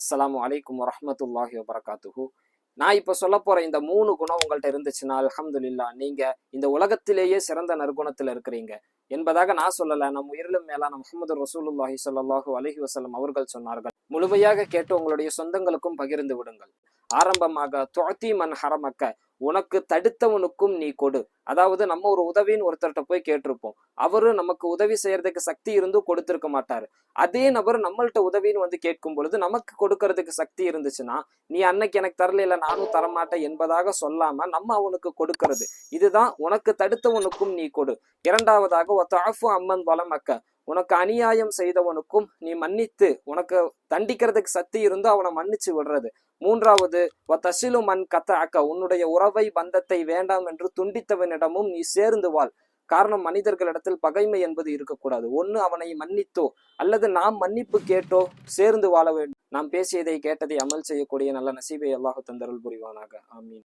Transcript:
அஸ்லாம் அலைக்கும் வரமத்துல்லாஹி வபரகாத்துஹு. நான் இப்போ சொல்ல போற இந்த மூணு குணம் உங்கள்கிட்ட இருந்துச்சுன்னா அலமதுல்லா நீங்கள் இந்த உலகத்திலேயே சிறந்த நற்குணத்தில் இருக்கிறீங்க. என்பதாக நான் சொல்லலை. நம் உயிரிலும் மேலான முகமது ரசூலுல்லாஹி ஸல்லல்லாஹு அலஹி வசலம் அவர்கள் சொன்னார்கள். முழுமையாக கேட்டு உங்களுடைய சொந்தங்களுக்கும் பகிர்ந்து விடுங்கள். ஆரம்பமாக துஅத்தி மன் ஹரமக்க உனக்கு தடுத்தவனுக்கும் நீ கொடு. அதாவது நம்ம ஒரு உதவின்னு ஒருத்தர்கிட்ட போய் கேட்டிருப்போம். அவரு நமக்கு உதவி செய்யறதுக்கு சக்தி இருந்தும் கொடுத்துருக்க மாட்டாரு. அதே நபர் நம்மள்ட்ட உதவின்னு வந்து கேட்கும் பொழுது நமக்கு கொடுக்கறதுக்கு சக்தி இருந்துச்சுன்னா நீ அன்னைக்கு எனக்கு தரல இல்லை நானும் தரமாட்டேன் என்பதாக சொல்லாம நம்ம அவனுக்கு கொடுக்கறது. இதுதான் உனக்கு தடுத்தவனுக்கும் நீ கொடு. இரண்டாவதாக ஒத்தாஃபு அம்மன் வளமக்க உனக்கு அநியாயம் செய்தவனுக்கும் நீ மன்னித்து உனக்கு தண்டிக்கிறதுக்கு சக்தி இருந்தும் அவனை மன்னிச்சு விடுறது. மூன்றாவது தசிலு மண் கத்த அக்க உன்னுடைய உறவை பந்தத்தை வேண்டாம் என்று துண்டித்தவனிடமும் நீ சேர்ந்து வாழ். காரணம் மனிதர்களிடத்தில் பகைமை என்பது இருக்கக்கூடாது. ஒன்று அவனை மன்னித்தோ அல்லது நாம் மன்னிப்பு கேட்டோ சேர்ந்து வாழ வேண்டும். நாம் பேசியதை கேட்டதை அமல் செய்யக்கூடிய நல்ல நசீபை அல்லாஹு தந்தருள் புரிவானாக. ஆமீன்.